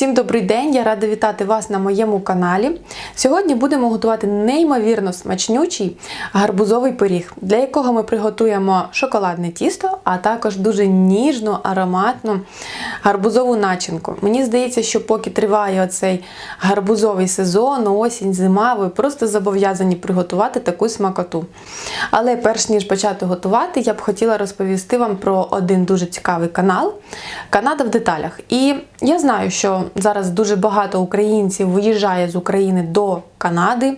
Всім добрий день! Я рада вітати вас на моєму каналі. Сьогодні будемо готувати неймовірно смачнючий гарбузовий пиріг, для якого ми приготуємо шоколадне тісто, а також дуже ніжну, ароматну гарбузову начинку. Мені здається, що поки триває оцей гарбузовий сезон, осінь, зима, ви просто зобов'язані приготувати таку смакоту. Але перш ніж почати готувати, я б хотіла розповісти вам про один дуже цікавий канал Канада в деталях. І я знаю, що зараз дуже багато українців виїжджає з України до Канади.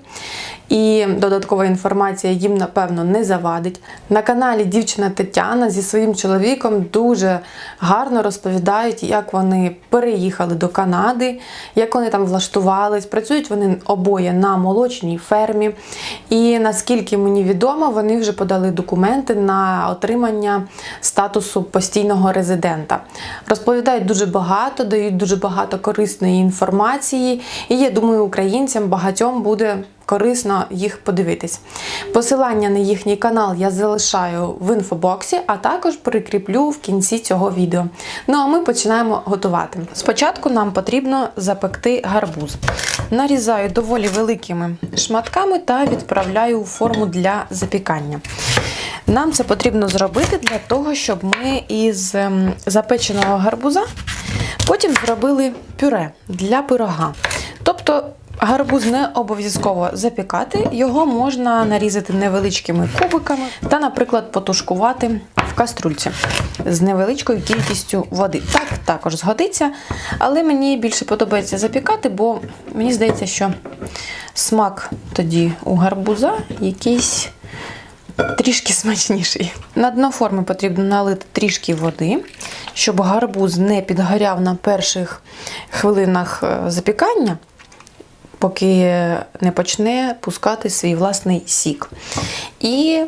І додаткова інформація їм, напевно, не завадить. На каналі дівчина Тетяна зі своїм чоловіком дуже гарно розповідають, як вони переїхали до Канади, як вони там влаштувались. Працюють вони обоє на молочній фермі. І наскільки мені відомо, вони вже подали документи на отримання статусу постійного резидента. Розповідають дуже багато, дають дуже багато корисної інформації. І я думаю, українцям багатьом буде корисно їх подивитись. Посилання на їхній канал я залишаю в інфобоксі, а також прикріплю в кінці цього відео. Ну а ми починаємо готувати. Спочатку нам потрібно запекти гарбуз. Нарізаю доволі великими шматками та відправляю у форму для запікання. Нам це потрібно зробити для того, щоб ми із ем, запеченого гарбуза потім зробили пюре для пирога. Тобто Гарбуз не обов'язково запікати, його можна нарізати невеличкими кубиками та, наприклад, потушкувати в каструльці з невеличкою кількістю води. Так також згодиться, але мені більше подобається запікати, бо мені здається, що смак тоді у гарбуза якийсь трішки смачніший. На дно форми потрібно налити трішки води, щоб гарбуз не підгоряв на перших хвилинах е, запікання поки не почне пускати свій власний сік. І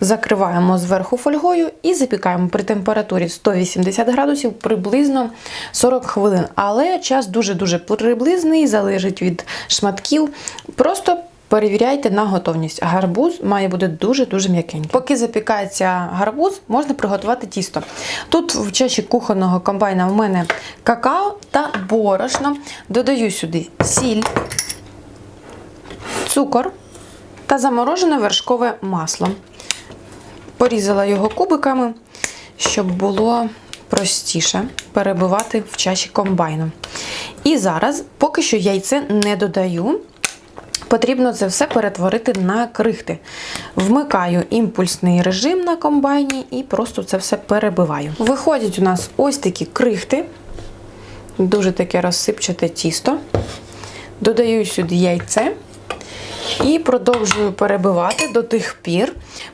закриваємо зверху фольгою і запікаємо при температурі 180 градусів приблизно 40 хвилин. Але час дуже-дуже приблизний, залежить від шматків. Просто Перевіряйте на готовність. Гарбуз має бути дуже-дуже м'якенький. Поки запікається гарбуз, можна приготувати тісто. Тут в чаші кухонного комбайна в мене какао та борошно. Додаю сюди сіль, цукор та заморожене вершкове масло. Порізала його кубиками, щоб було простіше перебивати в чаші комбайну. І зараз, поки що яйце не додаю. Потрібно це все перетворити на крихти. Вмикаю імпульсний режим на комбайні і просто це все перебиваю. Виходять у нас ось такі крихти, дуже таке розсипчате тісто. Додаю сюди яйце і продовжую перебивати до тих пір,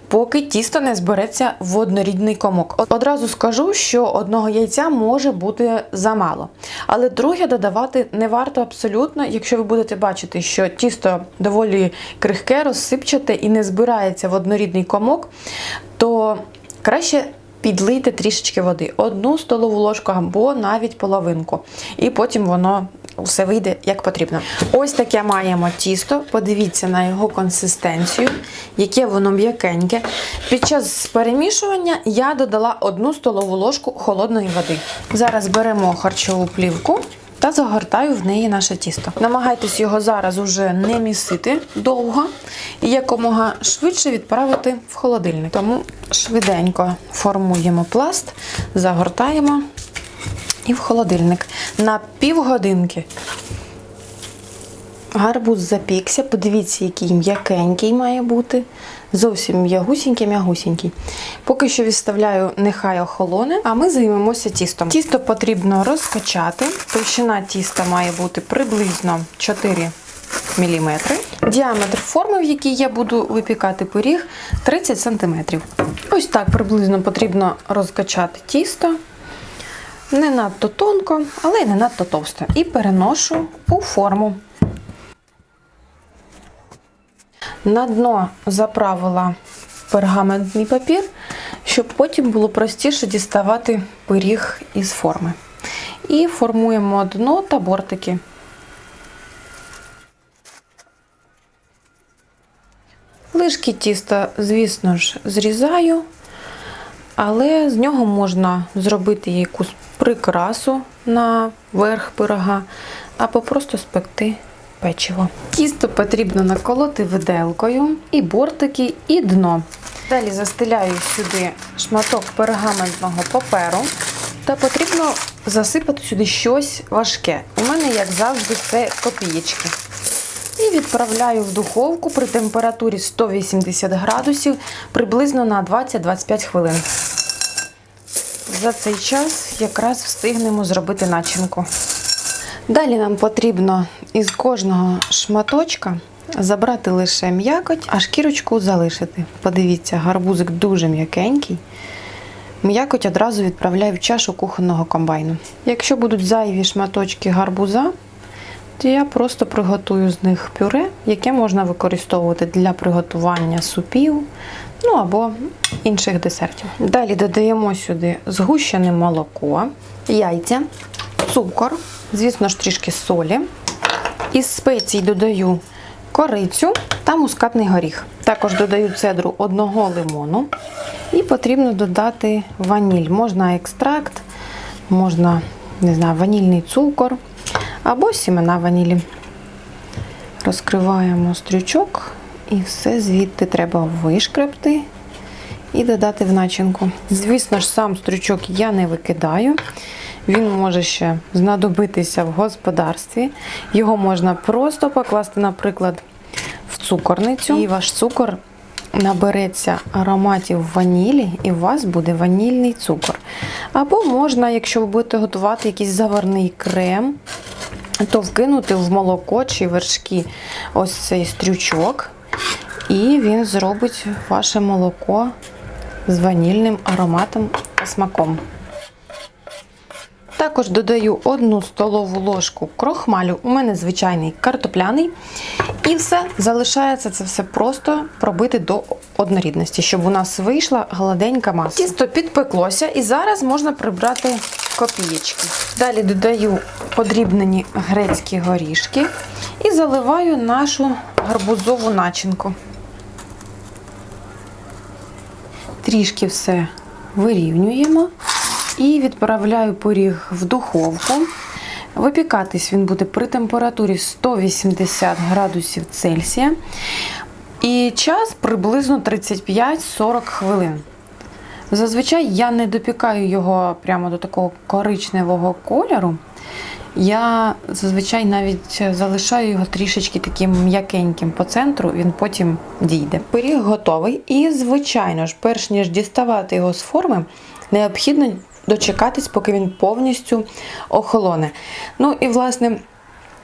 поки тісто не збереться в однорідний комок. Одразу скажу, що одного яйця може бути замало. Але друге додавати не варто абсолютно, якщо ви будете бачити, що тісто доволі крихке, розсипчате і не збирається в однорідний комок, то краще. Підлийте трішечки води, одну столову ложку або навіть половинку. І потім воно все вийде як потрібно. Ось таке маємо тісто. Подивіться на його консистенцію, яке воно м'якеньке. Під час перемішування я додала одну столову ложку холодної води. Зараз беремо харчову плівку. Та загортаю в неї наше тісто. Намагайтесь його зараз уже не місити довго і якомога швидше відправити в холодильник. Тому швиденько формуємо пласт, загортаємо і в холодильник на півгодинки. Гарбуз запікся, подивіться, який м'якенький має бути. Зовсім м'ягусінький, м'ягусінький. Поки що відставляю, нехай охолоне, а ми займемося тістом. Тісто потрібно розкачати. Товщина тіста має бути приблизно 4 мм. Діаметр форми, в якій я буду випікати пиріг, 30 см. Ось так приблизно потрібно розкачати тісто. Не надто тонко, але й не надто товсто. І переношу у форму. На дно заправила пергаментний папір, щоб потім було простіше діставати пиріг із форми. І формуємо дно та бортики. Лишки тіста, звісно ж, зрізаю, але з нього можна зробити якусь прикрасу на верх пирога, або просто спекти печиво. Тісто потрібно наколоти виделкою, і бортики, і дно. Далі застеляю сюди шматок пергаментного паперу та потрібно засипати сюди щось важке. У мене, як завжди, це копієчки. І відправляю в духовку при температурі 180 градусів приблизно на 20-25 хвилин. За цей час якраз встигнемо зробити начинку. Далі нам потрібно із кожного шматочка забрати лише м'якоть, а шкірочку залишити. Подивіться, гарбузик дуже м'якенький. М'якоть одразу відправляю в чашу кухонного комбайну. Якщо будуть зайві шматочки гарбуза, то я просто приготую з них пюре, яке можна використовувати для приготування супів, ну або інших десертів. Далі додаємо сюди згущене молоко, яйця, цукор, звісно ж, трішки солі. Із спецій додаю корицю та мускатний горіх. Також додаю цедру одного лимону. І потрібно додати ваніль. Можна екстракт, можна не знаю, ванільний цукор або сімена ванілі. Розкриваємо стрючок і все звідти треба вишкребти і додати в начинку. Звісно ж, сам стрючок я не викидаю. Він може ще знадобитися в господарстві. Його можна просто покласти, наприклад, в цукорницю, і ваш цукор набереться ароматів ванілі, і у вас буде ванільний цукор. Або можна, якщо ви будете готувати якийсь заварний крем, то вкинути в молоко чи вершки ось цей стрючок, і він зробить ваше молоко з ванільним ароматом та смаком. Також додаю одну столову ложку крохмалю. У мене звичайний картопляний. І все, залишається це все просто пробити до однорідності, щоб у нас вийшла гладенька маса. Тісто підпеклося і зараз можна прибрати копієчки. Далі додаю подрібнені грецькі горішки і заливаю нашу гарбузову начинку. Трішки все вирівнюємо і відправляю пиріг в духовку. Випікатись він буде при температурі 180 градусів Цельсія. І час приблизно 35-40 хвилин. Зазвичай я не допікаю його прямо до такого коричневого кольору. Я зазвичай навіть залишаю його трішечки таким м'якеньким по центру, він потім дійде. Пиріг готовий, і, звичайно ж, перш ніж діставати його з форми, необхідно дочекатись, поки він повністю охолоне. Ну і, власне,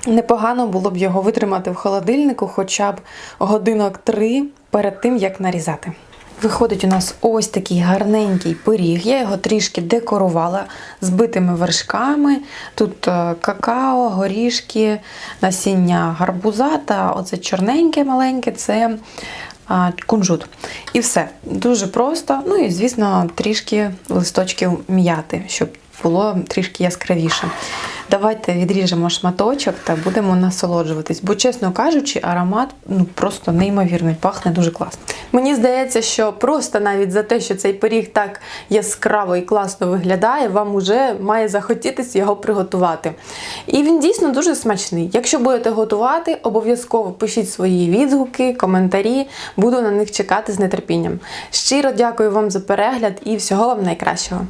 непогано було б його витримати в холодильнику хоча б годинок три перед тим, як нарізати. Виходить у нас ось такий гарненький пиріг. Я його трішки декорувала збитими вершками. Тут е, какао, горішки, насіння гарбуза та оце чорненьке маленьке це кунжут. І все. Дуже просто. Ну і, звісно, трішки листочків м'яти, щоб було трішки яскравіше. Давайте відріжемо шматочок та будемо насолоджуватись. Бо, чесно кажучи, аромат ну просто неймовірний, пахне дуже класно. Мені здається, що просто навіть за те, що цей пиріг так яскраво і класно виглядає, вам уже має захотітись його приготувати. І він дійсно дуже смачний. Якщо будете готувати, обов'язково пишіть свої відгуки, коментарі, буду на них чекати з нетерпінням. Щиро дякую вам за перегляд і всього вам найкращого.